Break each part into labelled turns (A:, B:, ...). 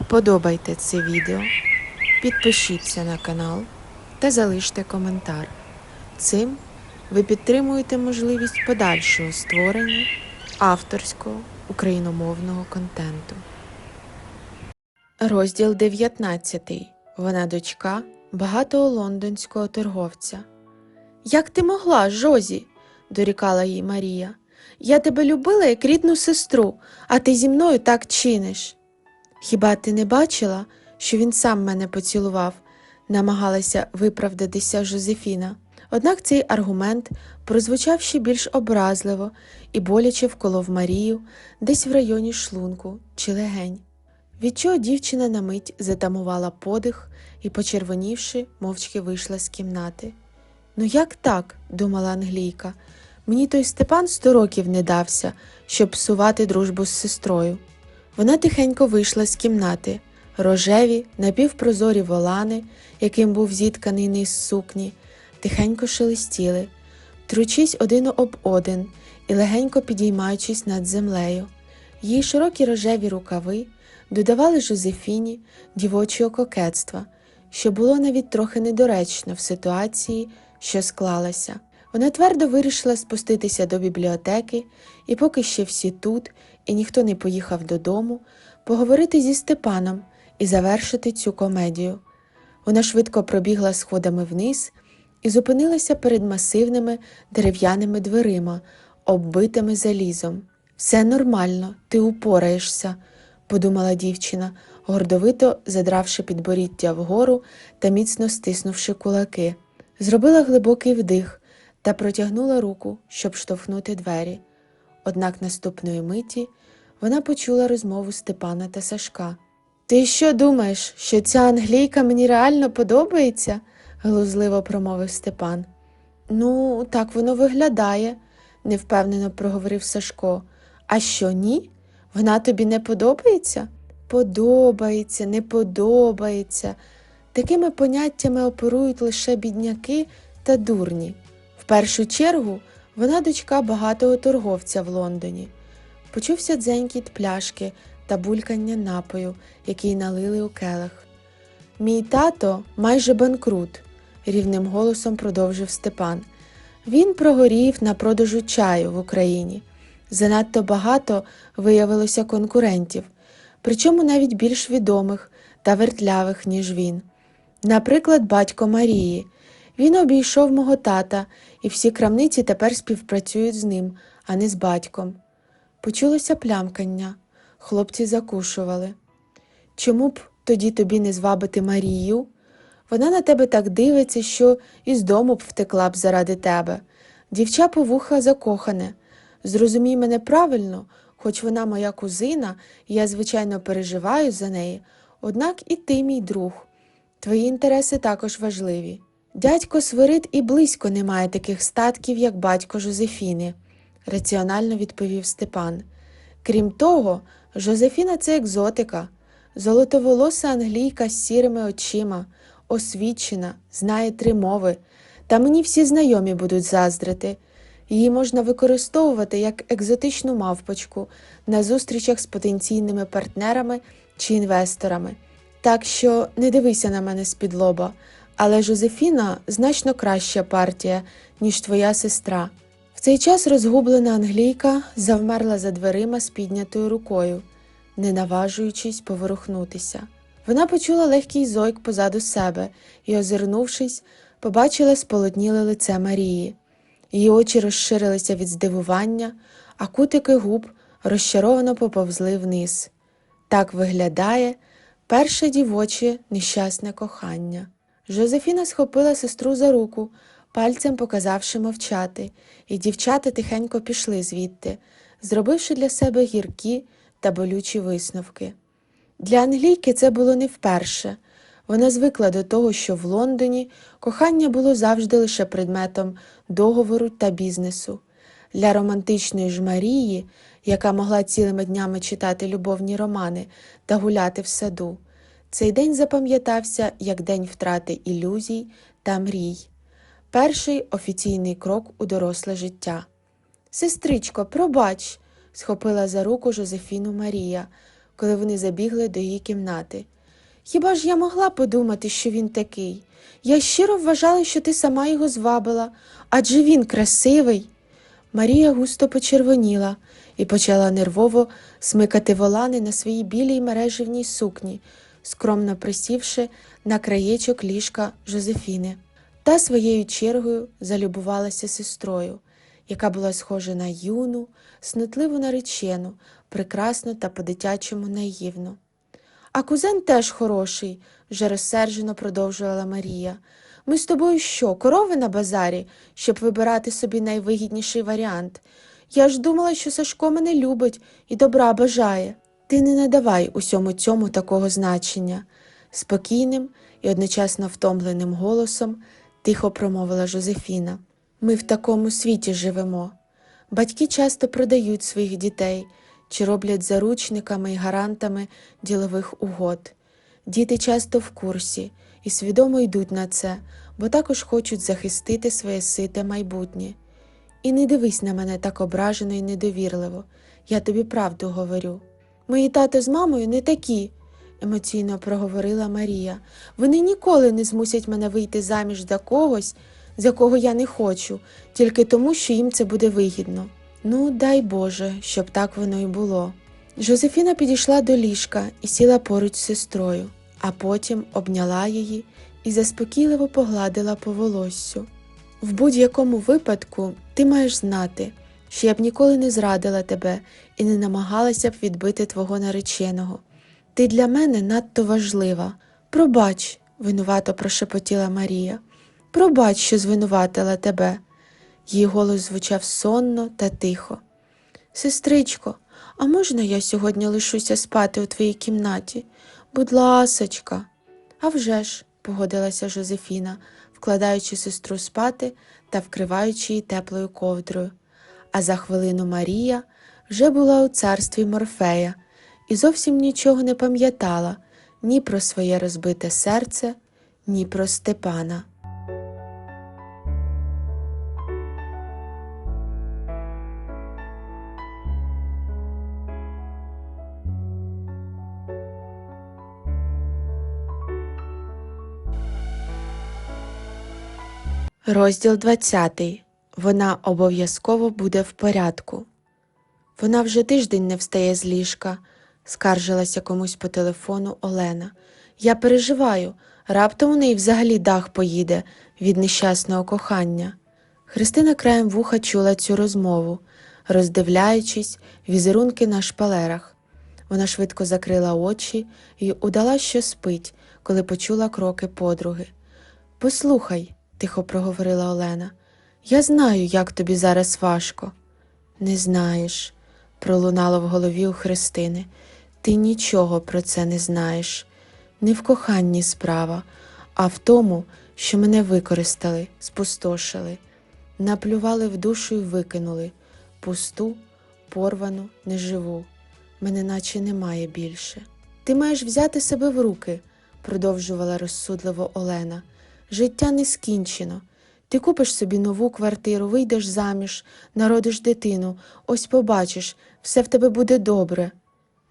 A: Вподобайте це відео, підпишіться на канал та залиште коментар. Цим ви підтримуєте можливість подальшого створення авторського україномовного контенту. Розділ 19. Вона дочка багатого лондонського торговця. Як ти могла, Жозі? дорікала їй Марія. Я тебе любила як рідну сестру, а ти зі мною так чиниш. Хіба ти не бачила, що він сам мене поцілував? намагалася виправдатися Жозефіна. Однак цей аргумент прозвучав ще більш образливо і боляче вколов Марію десь в районі шлунку чи легень. Від чого дівчина на мить затамувала подих і, почервонівши, мовчки вийшла з кімнати. Ну як так? думала англійка. Мені той Степан сто років не дався, щоб псувати дружбу з сестрою. Вона тихенько вийшла з кімнати. Рожеві, напівпрозорі волани, яким був зітканий низ сукні, тихенько шелестіли, тручись один об один і легенько підіймаючись над землею. Її широкі рожеві рукави додавали Жозефіні дівочого кокетства, що було навіть трохи недоречно в ситуації, що склалася. Вона твердо вирішила спуститися до бібліотеки, і поки ще всі тут, і ніхто не поїхав додому, поговорити зі Степаном і завершити цю комедію. Вона швидко пробігла сходами вниз і зупинилася перед масивними дерев'яними дверима, оббитими залізом. Все нормально, ти упораєшся, подумала дівчина, гордовито задравши підборіддя вгору та міцно стиснувши кулаки. Зробила глибокий вдих та протягнула руку, щоб штовхнути двері. Однак наступної миті вона почула розмову Степана та Сашка. Ти що думаєш, що ця англійка мені реально подобається? глузливо промовив Степан. Ну, так воно виглядає, невпевнено проговорив Сашко. А що ні? Вона тобі не подобається? Подобається, не подобається. Такими поняттями оперують лише бідняки та дурні. В першу чергу вона дочка багатого торговця в Лондоні. Почувся дзенькіт пляшки та булькання напою, який налили у келих. Мій тато майже банкрут, рівним голосом продовжив Степан. Він прогорів на продажу чаю в Україні. Занадто багато виявилося конкурентів, причому навіть більш відомих та вертлявих, ніж він. Наприклад, батько Марії. Він обійшов мого тата, і всі крамниці тепер співпрацюють з ним, а не з батьком. Почулося плямкання. Хлопці закушували. Чому б тоді тобі не звабити Марію? Вона на тебе так дивиться, що із дому б втекла б заради тебе. Дівча повуха закохане. Зрозумій мене правильно, хоч вона моя кузина, і я, звичайно, переживаю за неї, однак і ти, мій друг. Твої інтереси також важливі. Дядько Свирид і близько не має таких статків, як батько Жозефіни, раціонально відповів Степан. Крім того, Жозефіна це екзотика, золотоволоса англійка з сірими очима, освічена, знає три мови, та мені всі знайомі будуть заздрити. Її можна використовувати як екзотичну мавпочку на зустрічах з потенційними партнерами чи інвесторами. Так що не дивися на мене з-під лоба, але Жозефіна значно краща партія, ніж твоя сестра. В цей час розгублена англійка завмерла за дверима з піднятою рукою, не наважуючись поворухнутися. Вона почула легкий зойк позаду себе і, озирнувшись, побачила сполотніле лице Марії. Її очі розширилися від здивування, а кутики губ розчаровано поповзли вниз. Так виглядає перше дівоче нещасне кохання. Жозефіна схопила сестру за руку, пальцем показавши мовчати, і дівчата тихенько пішли звідти, зробивши для себе гіркі та болючі висновки. Для англійки це було не вперше. Вона звикла до того, що в Лондоні кохання було завжди лише предметом договору та бізнесу. Для романтичної ж Марії, яка могла цілими днями читати любовні романи та гуляти в саду, цей день запам'ятався як день втрати ілюзій та мрій, перший офіційний крок у доросле життя. Сестричко, пробач, схопила за руку Жозефіну Марія, коли вони забігли до її кімнати. Хіба ж я могла подумати, що він такий? Я щиро вважала, що ти сама його звабила, адже він красивий. Марія густо почервоніла і почала нервово смикати волани на своїй білій мереживній сукні, скромно присівши на краєчок ліжка Жозефіни. Та своєю чергою залюбувалася сестрою, яка була схожа на юну, снотливу наречену, прекрасну та по-дитячому наївну. А кузен теж хороший, вже розсержено продовжувала Марія. Ми з тобою що, корови на базарі, щоб вибирати собі найвигідніший варіант. Я ж думала, що Сашко мене любить і добра бажає. Ти не надавай усьому цьому такого значення. Спокійним і одночасно втомленим голосом тихо промовила Жозефіна. Ми в такому світі живемо. Батьки часто продають своїх дітей чи роблять заручниками і гарантами ділових угод. Діти часто в курсі і свідомо йдуть на це, бо також хочуть захистити своє сите майбутнє. І не дивись на мене так ображено і недовірливо, я тобі правду говорю. Мої тато з мамою не такі, емоційно проговорила Марія. Вони ніколи не змусять мене вийти заміж за когось, за кого я не хочу, тільки тому, що їм це буде вигідно. Ну, дай Боже, щоб так воно й було. Жозефіна підійшла до ліжка і сіла поруч з сестрою, а потім обняла її і заспокійливо погладила по волоссю. В будь-якому випадку ти маєш знати, що я б ніколи не зрадила тебе і не намагалася б відбити твого нареченого. Ти для мене надто важлива. Пробач, винувато прошепотіла Марія. Пробач, що звинуватила тебе. Її голос звучав сонно та тихо. Сестричко, а можна я сьогодні лишуся спати у твоїй кімнаті? Будь ласочка. «А вже ж», – погодилася Жозефіна, вкладаючи сестру спати та вкриваючи її теплою ковдрою. А за хвилину Марія вже була у царстві Морфея і зовсім нічого не пам'ятала ні про своє розбите серце, ні про Степана. Розділ 20. Вона обов'язково буде в порядку. Вона вже тиждень не встає з ліжка, скаржилася комусь по телефону Олена. Я переживаю, раптом у неї взагалі дах поїде від нещасного кохання. Христина краєм вуха чула цю розмову, роздивляючись візерунки на шпалерах. Вона швидко закрила очі і удала, що спить, коли почула кроки подруги. Послухай, тихо проговорила Олена. Я знаю, як тобі зараз важко. Не знаєш, пролунало в голові у Христини. Ти нічого про це не знаєш. Не в коханні справа, а в тому, що мене використали, спустошили, наплювали в душу і викинули пусту, порвану, неживу. Мене наче немає більше. Ти маєш взяти себе в руки, продовжувала розсудливо Олена. Життя не скінчено. Ти купиш собі нову квартиру, вийдеш заміж, народиш дитину, ось побачиш, все в тебе буде добре.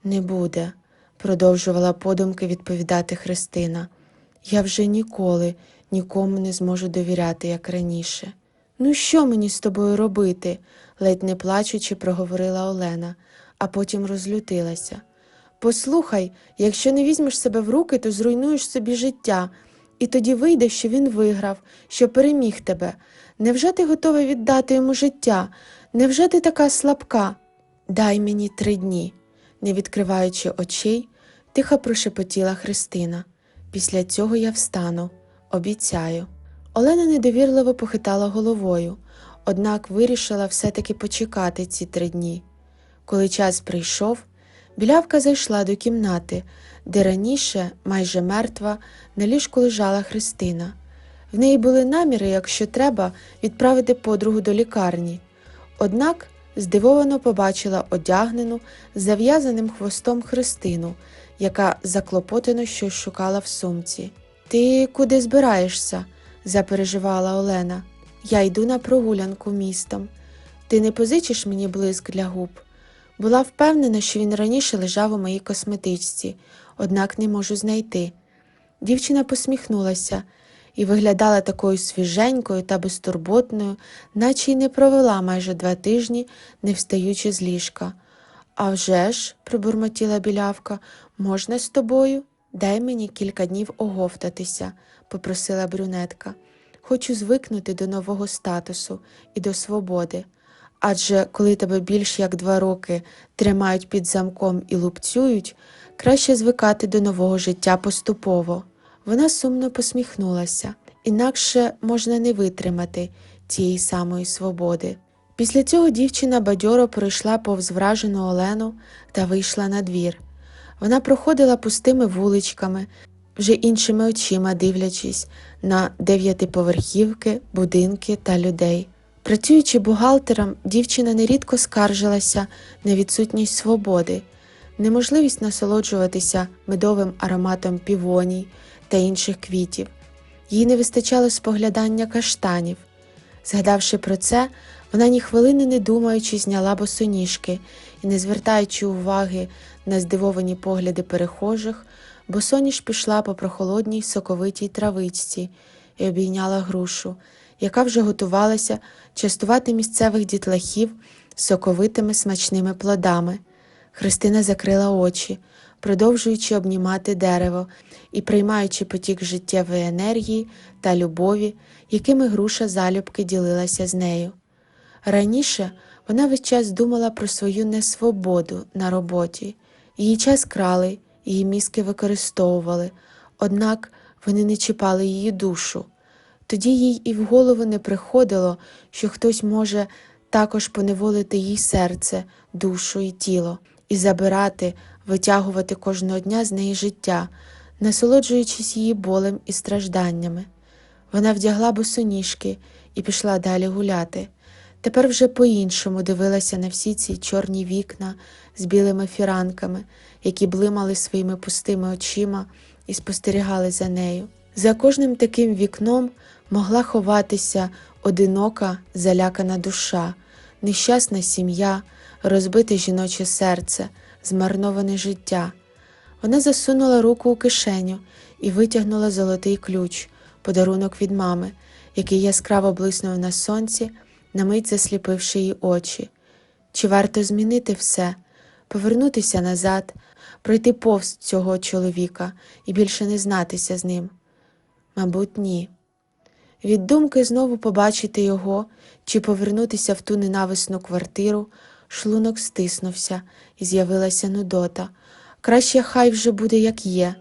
A: Не буде, продовжувала подумки відповідати Христина. Я вже ніколи нікому не зможу довіряти, як раніше. Ну, що мені з тобою робити? ледь не плачучи, проговорила Олена, а потім розлютилася. Послухай, якщо не візьмеш себе в руки, то зруйнуєш собі життя. І тоді вийде, що він виграв, що переміг тебе. Невже ти готова віддати йому життя? Невже ти така слабка? Дай мені три дні, не відкриваючи очей, тихо прошепотіла Христина. Після цього я встану, обіцяю. Олена недовірливо похитала головою, однак вирішила все-таки почекати ці три дні. Коли час прийшов, білявка зайшла до кімнати, де раніше, майже мертва, на ліжку лежала Христина. В неї були наміри, якщо треба, відправити подругу до лікарні. Однак здивовано побачила одягнену зав'язаним хвостом Христину, яка заклопотано щось шукала в сумці. Ти куди збираєшся? запереживала Олена. Я йду на прогулянку містом. Ти не позичиш мені блиск для губ? Була впевнена, що він раніше лежав у моїй косметичці, однак не можу знайти. Дівчина посміхнулася і виглядала такою свіженькою та безтурботною, наче й не провела майже два тижні, не встаючи з ліжка. «А вже ж», – пробурмотіла білявка, можна з тобою? Дай мені кілька днів оговтатися, попросила брюнетка. Хочу звикнути до нового статусу і до свободи. Адже коли тебе більш як два роки тримають під замком і лупцюють, краще звикати до нового життя поступово. Вона сумно посміхнулася, інакше можна не витримати тієї самої свободи. Після цього дівчина бадьоро пройшла повз вражену Олену та вийшла на двір. Вона проходила пустими вуличками, вже іншими очима дивлячись на дев'ятиповерхівки, будинки та людей. Працюючи бухгалтером, дівчина нерідко скаржилася на відсутність свободи, неможливість насолоджуватися медовим ароматом півоній та інших квітів. Їй не вистачало споглядання каштанів. Згадавши про це, вона ні хвилини не думаючи зняла босоніжки і, не звертаючи уваги на здивовані погляди перехожих, босоніж пішла по прохолодній соковитій травичці і обійняла грушу, яка вже готувалася частувати місцевих дітлахів соковитими смачними плодами. Христина закрила очі, продовжуючи обнімати дерево і приймаючи потік життєвої енергії та любові, якими груша залюбки ділилася з нею. Раніше вона весь час думала про свою несвободу на роботі, її час крали, її мізки використовували, однак вони не чіпали її душу. Тоді їй і в голову не приходило, що хтось може також поневолити їй серце, душу і тіло, і забирати, витягувати кожного дня з неї життя, насолоджуючись її болем і стражданнями. Вона вдягла босоніжки і пішла далі гуляти. Тепер вже по-іншому дивилася на всі ці чорні вікна з білими фіранками, які блимали своїми пустими очима і спостерігали за нею. За кожним таким вікном могла ховатися одинока, залякана душа, нещасна сім'я, розбите жіноче серце, змарноване життя. Вона засунула руку у кишеню і витягнула золотий ключ, подарунок від мами, який яскраво блиснув на сонці, на мить засліпивши її очі. Чи варто змінити все, повернутися назад, пройти повз цього чоловіка і більше не знатися з ним? Мабуть, ні. Від думки знову побачити його чи повернутися в ту ненависну квартиру, шлунок стиснувся і з'явилася нудота. Краще хай вже буде, як є.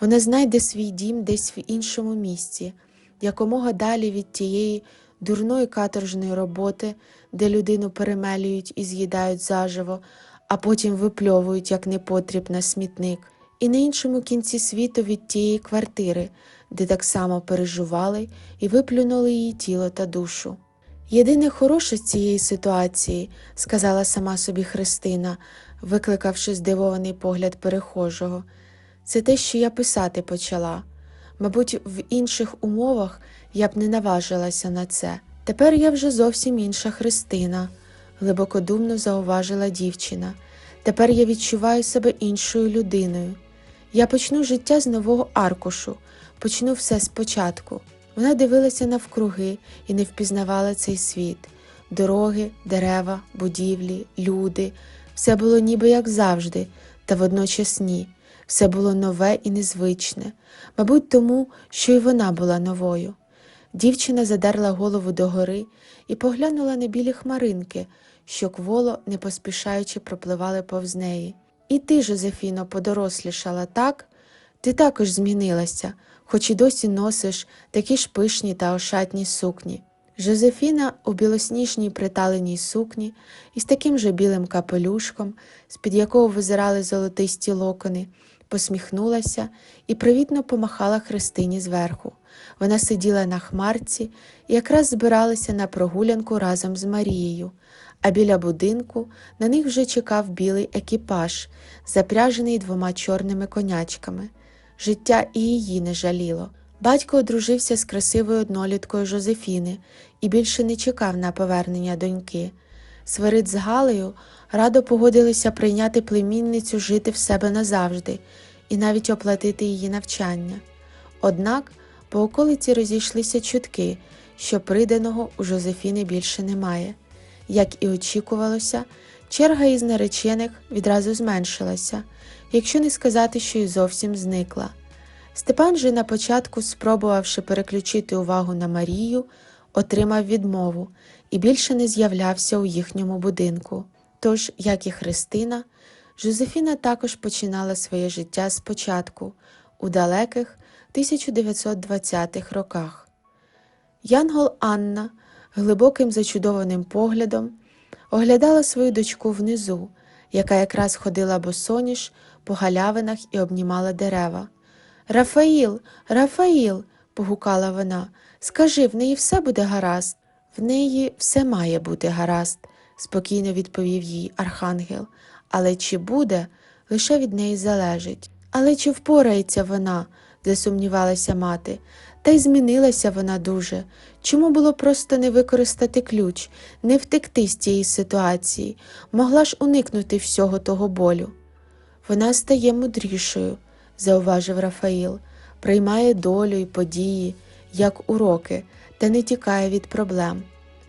A: Вона знайде свій дім десь в іншому місці, якомога далі від тієї дурної каторжної роботи, де людину перемелюють і з'їдають заживо, а потім випльовують як непотріб на смітник, і на іншому кінці світу від тієї квартири, де так само переживали і виплюнули її тіло та душу. Єдине хороше з цієї ситуації, сказала сама собі Христина, викликавши здивований погляд перехожого, це те, що я писати почала. Мабуть, в інших умовах я б не наважилася на це. Тепер я вже зовсім інша Христина, глибокодумно зауважила дівчина. Тепер я відчуваю себе іншою людиною. Я почну життя з нового аркушу, почну все спочатку. Вона дивилася навкруги і не впізнавала цей світ дороги, дерева, будівлі, люди. Все було ніби як завжди, та водночас ні. Все було нове і незвичне, мабуть, тому, що й вона була новою. Дівчина задерла голову догори і поглянула на білі хмаринки, що кволо, не поспішаючи, пропливали повз неї. І ти, Жозефіно, подорослішала, так? Ти також змінилася, хоч і досі носиш такі ж пишні та ошатні сукні. Жозефіна у білосніжній приталеній сукні із таким же білим капелюшком, з-під якого визирали золотисті локони, посміхнулася і привітно помахала Христині зверху. Вона сиділа на хмарці і якраз збиралася на прогулянку разом з Марією, а біля будинку на них вже чекав білий екіпаж, запряжений двома чорними конячками. Життя і її не жаліло. Батько одружився з красивою одноліткою Жозефіни і більше не чекав на повернення доньки. Свирид з Галею радо погодилися прийняти племінницю жити в себе назавжди і навіть оплатити її навчання. Однак по околиці розійшлися чутки, що приданого у Жозефіни більше немає. Як і очікувалося, черга із наречених відразу зменшилася, якщо не сказати, що й зовсім зникла. Степан же на початку, спробувавши переключити увагу на Марію, отримав відмову і більше не з'являвся у їхньому будинку. Тож, як і Христина, Жозефіна також починала своє життя спочатку, у далеких 1920-х роках. Янгол Анна глибоким зачудованим поглядом оглядала свою дочку внизу, яка якраз ходила босоніж по галявинах і обнімала дерева. Рафаїл, Рафаїл, погукала вона, скажи, в неї все буде гаразд. В неї все має бути гаразд, спокійно відповів їй архангел. Але чи буде, лише від неї залежить. Але чи впорається вона? засумнівалася мати. Та й змінилася вона дуже. Чому було просто не використати ключ, не втекти з цієї ситуації, могла ж уникнути всього того болю. Вона стає мудрішою, зауважив Рафаїл, приймає долю і події, як уроки, та не тікає від проблем.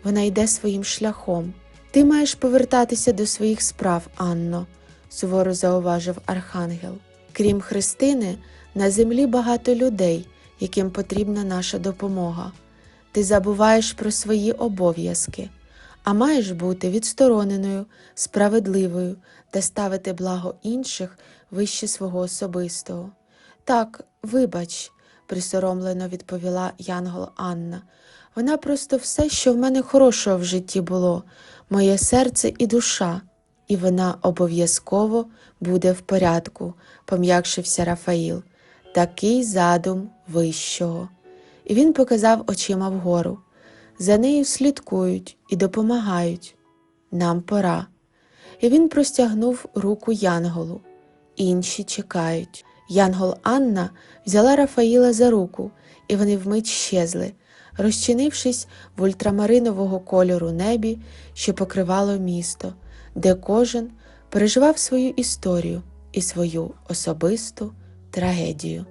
A: Вона йде своїм шляхом. Ти маєш повертатися до своїх справ, Анно, суворо зауважив архангел. Крім Христини, на землі багато людей, яким потрібна наша допомога. Ти забуваєш про свої обов'язки, а маєш бути відстороненою, справедливою та ставити благо інших вище свого особистого. Так, вибач, присоромлено відповіла Янгол Анна. Вона просто все, що в мене хорошого в житті було, моє серце і душа, і вона обов'язково буде в порядку, пом'якшився Рафаїл. Такий задум вищого. І він показав очима вгору. За нею слідкують і допомагають. Нам пора. І він простягнув руку Янголу. Інші чекають. Янгол Анна взяла Рафаїла за руку, і вони вмить щезли, розчинившись в ультрамаринового кольору небі, що покривало місто, де кожен переживав свою історію і свою особисту трагедію.